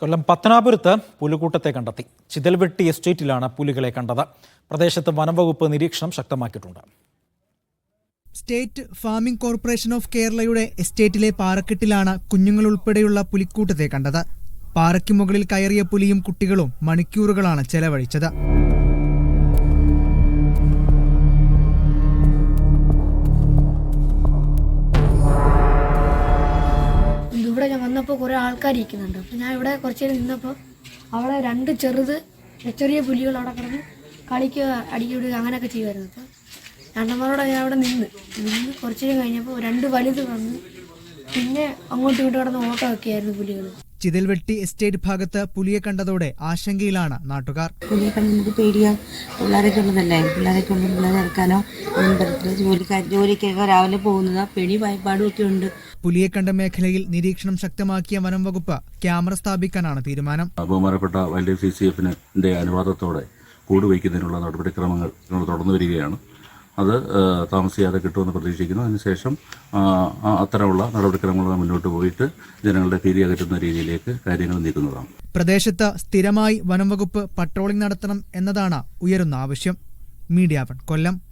കൊല്ലം പത്തനാപുരത്ത് പുലിക്കൂട്ടത്തെ കണ്ടെത്തി. ചിതൽവെട്ടി എസ്റ്റേറ്റിലാണ് പുലികളെ കണ്ടത്. പ്രദേശത്ത് വനംവകുപ്പ് നിരീക്ഷണം ശക്തമാക്കിയിട്ടുണ്ട്. സ്റ്റേറ്റ് ഫാമിംഗ് കോർപ്പറേഷൻ ഓഫ് കേരളയുടെ എസ്റ്റേറ്റിലെ പാറക്കെട്ടിലാണ് കുഞ്ഞുങ്ങൾ ഉൾപ്പെടെയുള്ള പുലിക്കൂട്ടത്തെ കണ്ടത്. പാറയ്ക്ക് മുകളിൽ കയറിയ പുലിയും കുട്ടികളും മണിക്കൂറുകളാണ് ചെലവഴിച്ചത്. ഇവിടെ ഞാൻ വന്നപ്പോൾ കുറേ ആൾക്കാർ ഇരിക്കുന്നുണ്ട്. അപ്പോൾ ഞാൻ ഇവിടെ കുറച്ച് നേരം നിന്നപ്പോൾ അവിടെ രണ്ട് ചെറുത് ചെറിയ പുലികൾ അവിടെ കിടന്ന് കളിക്കുക അടിക്കുക അങ്ങനെയൊക്കെ ചെയ്യുമായിരുന്നു അപ്പോൾ രണ്ടന്മാരോടെ ഞാൻ അവിടെ നിന്ന് നിന്ന് കുറച്ച് നേരം കഴിഞ്ഞപ്പോൾ രണ്ട് വലുത് വന്ന് പിന്നെ അങ്ങോട്ടും ഇങ്ങോട്ടും കിടന്ന് ഓട്ടം ആയിരുന്നു പുലികൾ ചിതൽവെട്ടി എസ്റ്റേറ്റ് ഭാഗത്ത് പുലിയെ കണ്ടതോടെ ആശങ്കയിലാണ് നാട്ടുകാർ. പുലിയെ കണ്ട് നമുക്ക് പേടിയാ. പിള്ളേരൊക്കെ ഉള്ളതല്ലേ പിള്ളേരൊക്കെ ഉണ്ട് പിള്ളേരെ ഇറക്കാനോ പറ്റത്തില്ല ജോലിക്കാർ ജോലിക്കൊക്കെ രാവിലെ പോകുന്നത്. പെണി ഭയപ്പാടും ഒക്കെ ഉണ്ട്. പുലിയെ കണ്ട മേഖലയിൽ നിരീക്ഷണം ശക്തമാക്കിയ വനം വകുപ്പ് ക്യാമറ സ്ഥാപിക്കാനാണ് തീരുമാനം. ബഹുമാനപ്പെട്ട വൈൽഡ് ലൈഫ് സി സി എഫിന്റെ അനുവാദത്തോടെ കൂട് വയ്ക്കുന്നതിനുള്ള നടപടിക്രമങ്ങൾ തുടർന്നു വരികയാണ്. അത് താമസിയാതെ കിട്ടുമെന്ന് പ്രതീക്ഷിക്കുന്നു. അതിനുശേഷം അത്തരമുള്ള നടപടിക്രമങ്ങൾ മുന്നോട്ട് പോയിട്ട് ജനങ്ങളുടെ ഭീതി അകറ്റുന്ന രീതിയിലേക്ക് കാര്യങ്ങൾ നീക്കുന്നതാണ്. പ്രദേശത്ത് സ്ഥിരമായി വനം വകുപ്പ് പട്രോളിംഗ് നടത്തണം എന്നതാണ് ഉയരുന്ന ആവശ്യം. Media one Kollam.